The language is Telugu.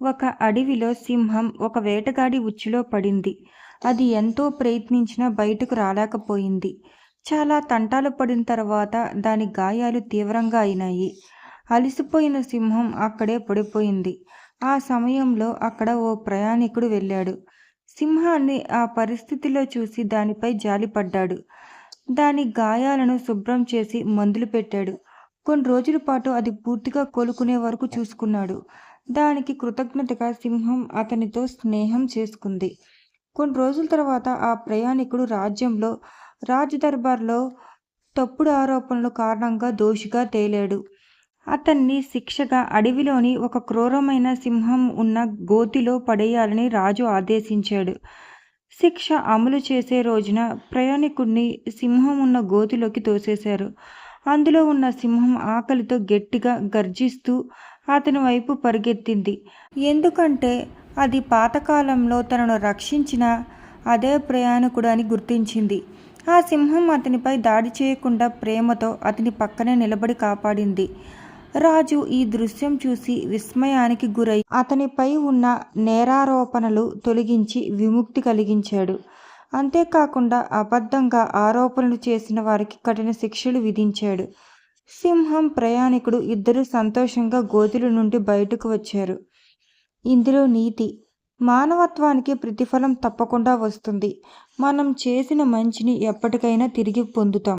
ఒక అడవిలో సింహం ఒక వేటగాడి ఉచ్చులో పడింది. అది ఎంతో ప్రయత్నించినా బయటకు రాలేకపోయింది. చాలా తంటాలు పడిన తర్వాత దాని గాయాలు తీవ్రంగా అయినాయి. అలసిపోయిన సింహం అక్కడే పడిపోయింది. ఆ సమయంలో అక్కడ ఓ ప్రయాణికుడు వెళ్ళాడు. సింహాన్ని ఆ పరిస్థితిలో చూసి దానిపై జాలిపడ్డాడు. దాని గాయాలను శుభ్రం చేసి మందులు పెట్టాడు. కొన్ని రోజుల పాటు అది పూర్తిగా కోలుకునే వరకు చూసుకున్నాడు. దానికి కృతజ్ఞతగా సింహం అతనితో స్నేహం చేసుకుంది. కొన్ని రోజుల తర్వాత ఆ ప్రయాణికుడు రాజ్యంలో రాజదర్బార్లో తప్పుడు ఆరోపణల కారణంగా దోషిగా తేలాడు. అతన్ని శిక్షగా అడవిలోని ఒక క్రూరమైన సింహం ఉన్న గోతిలో పడేయాలని రాజు ఆదేశించాడు. శిక్ష అమలు చేసే రోజున ప్రయాణికుడిని సింహం ఉన్న గోతిలోకి తోసేశారు. అందులో ఉన్న సింహం ఆకలితో గట్టిగా గర్జిస్తూ అతని వైపు పరిగెత్తింది ఎందుకంటే అది పాతకాలంలో తనను రక్షించిన అదే ప్రయాణికుడు అని గుర్తించింది. ఆ సింహం అతనిపై దాడి చేయకుండా ప్రేమతో అతని పక్కనే నిలబడి కాపాడింది. రాజు ఈ దృశ్యం చూసి విస్మయానికి గురై అతనిపై ఉన్న నేరారోపణలు తొలగించి విముక్తి కలిగించాడు. అంతేకాకుండా అబద్ధంగా ఆరోపణలు చేసిన వారికి కఠిన శిక్షలు విధించాడు. సింహం, ప్రయాణికుడు ఇద్దరూ సంతోషంగా గోతుల నుండి బయటకు వచ్చారు. ఇందులో నీతి: మానవత్వానికి ప్రతిఫలం తప్పకుండా వస్తుంది. మనం చేసిన మంచిని ఎప్పటికైనా తిరిగి పొందుతాం.